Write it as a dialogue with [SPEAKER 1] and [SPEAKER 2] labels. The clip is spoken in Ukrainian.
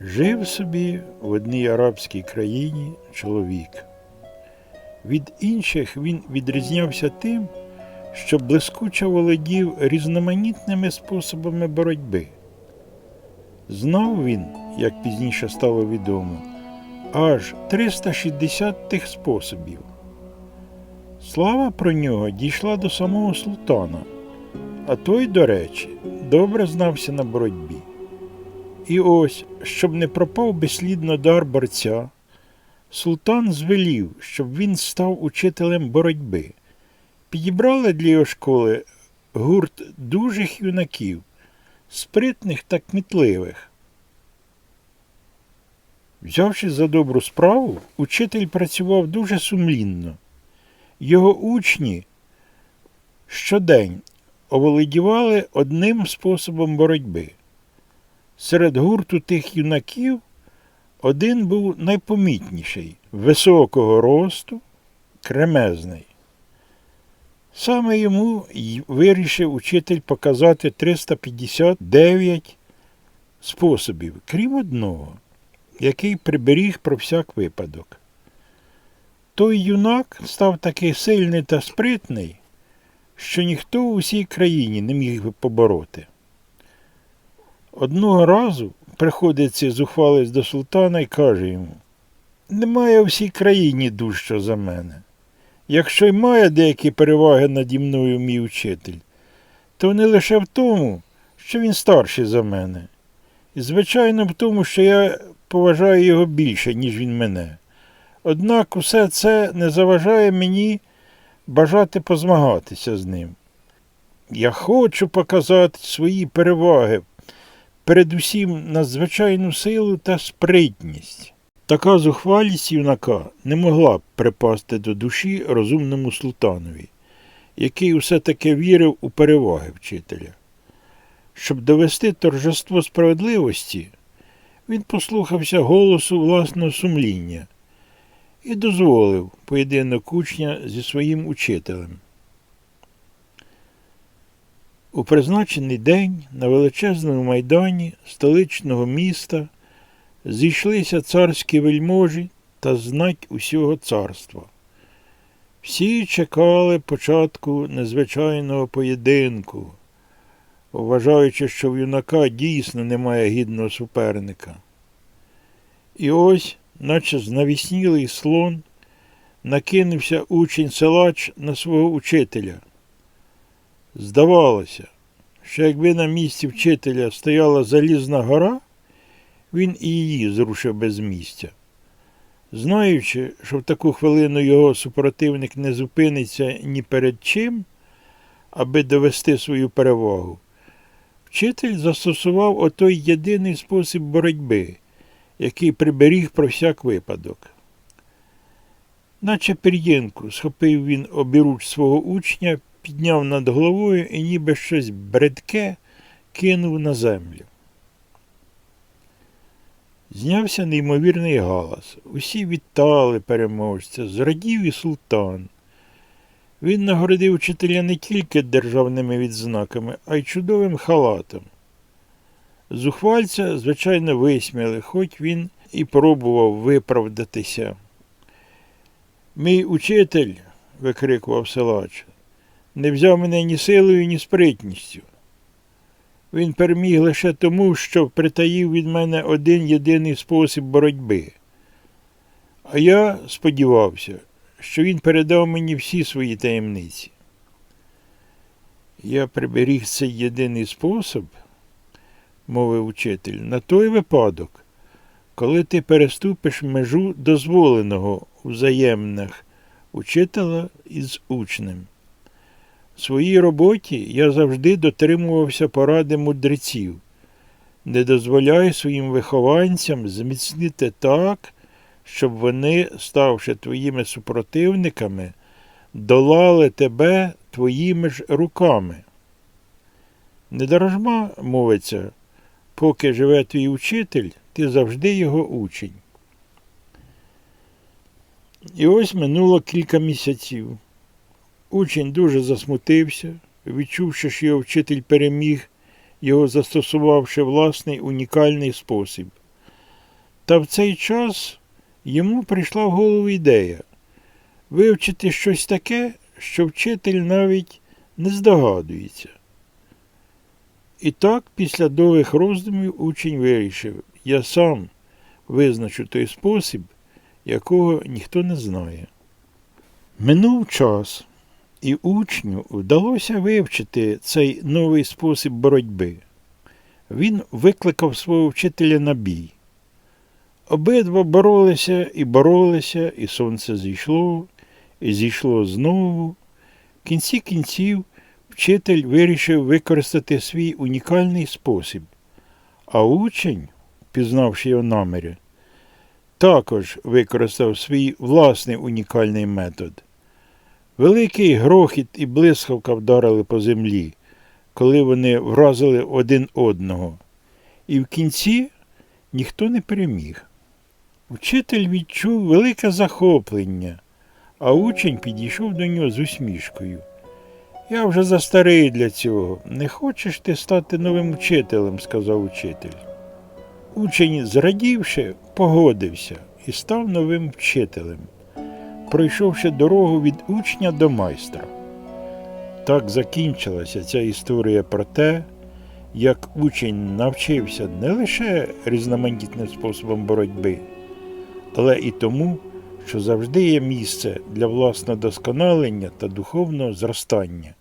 [SPEAKER 1] Жив собі в одній арабській країні чоловік. Від інших він відрізнявся тим, що блискуче володів різноманітними способами боротьби. Знав він, як пізніше стало відомо, аж 360 тих способів. Слава про нього дійшла до самого султана, а той, до речі, добре знався на боротьбі. І ось, щоб не пропав безслідно дар борця, султан звелів, щоб він став учителем боротьби. Підібрали для його школи гурт дужих юнаків, спритних та кмітливих. Взявши за добру справу, учитель працював дуже сумлінно. Його учні щодень оволодівали одним способом боротьби. Серед гурту тих юнаків один був найпомітніший, високого росту, кремезний. Саме йому вирішив учитель показати 359 способів, крім одного, який приберіг про всяк випадок. Той юнак став такий сильний та спритний, що ніхто у всій країні не міг побороти. Одного разу приходить цей зухвалець до султана і каже йому: Немає у всій країні дужчого за мене. Якщо й має деякі переваги наді мною мій учитель, то не лише в тому, що він старший за мене. І, звичайно, в тому, що я поважаю його більше, ніж він мене. Однак усе це не заважає мені бажати позмагатися з ним. Я хочу показати свої переваги, передусім надзвичайну силу та спритність. Така зухвалість юнака не могла б припасти до душі розумному султанові, який усе таки вірив у переваги вчителя. Щоб довести торжество справедливості, він послухався голосу власного сумління і дозволив поєдинок учня зі своїм учителем. У призначений день на величезному майдані столичного міста зійшлися царські вельможі та знать усього царства. Всі чекали початку незвичайного поєдинку, вважаючи, що в юнака дійсно немає гідного суперника. І ось, наче знавіснілий слон, накинувся учень силач на свого учителя. Здавалося, що якби на місці вчителя стояла залізна гора, він і її зрушив без місця. Знаючи, що в таку хвилину його супротивник не зупиниться ні перед чим, аби довести свою перевагу, вчитель застосував отой єдиний спосіб боротьби, який приберіг про всяк випадок. Наче пір'їнку схопив він обіруч свого учня, підняв над головою і ніби щось бредке кинув на землю. Знявся неймовірний галас. Усі вітали переможця, зрадів і султан. Він нагородив учителя не тільки державними відзнаками, а й чудовим халатом. Зухвальця, звичайно, висміяли, хоч він і пробував виправдатися. Мій учитель, викрикував силач, не взяв мене ні силою, ні спритністю. Він переміг лише тому, що притаїв від мене один єдиний спосіб боротьби. А я сподівався, що він передав мені всі свої таємниці. Я приберіг цей єдиний спосіб, мовив учитель, на той випадок, коли ти переступиш межу дозволеного взаємних учителя із учнем. Своїй роботі я завжди дотримувався поради мудреців. Не дозволяй своїм вихованцям зміцнити так, щоб вони, ставши твоїми супротивниками, долали тебе твоїми ж руками. Недарожма, мовиться, поки живе твій учитель, ти завжди його учень. І ось минуло кілька місяців. Учень дуже засмутився, відчувши, що його вчитель переміг, його застосувавши власний унікальний спосіб. Та в цей час йому прийшла в голову ідея вивчити щось таке, що вчитель навіть не здогадується. І так, після довгих роздумів, учень вирішив, я сам визначу той спосіб, якого ніхто не знає. Минув час, і учню вдалося вивчити цей новий спосіб боротьби. Він викликав свого вчителя на бій. Обидва боролися і боролися, і сонце зійшло, і зійшло знову. В кінці кінців вчитель вирішив використати свій унікальний спосіб, а учень, пізнавши його наміри, також використав свій власний унікальний метод. Великий грохіт і блискавка вдарили по землі, коли вони вразили один одного. І в кінці ніхто не переміг. Вчитель відчув велике захоплення, а учень підійшов до нього з усмішкою. Я вже застарий для цього. Не хочеш ти стати новим вчителем, сказав учитель. Учень, зрадівши, погодився і став новим вчителем, пройшовши дорогу від учня до майстра. Так закінчилася ця історія про те, як учень навчився не лише різноманітним способом боротьби, але і тому, що завжди є місце для власного досконалення та духовного зростання.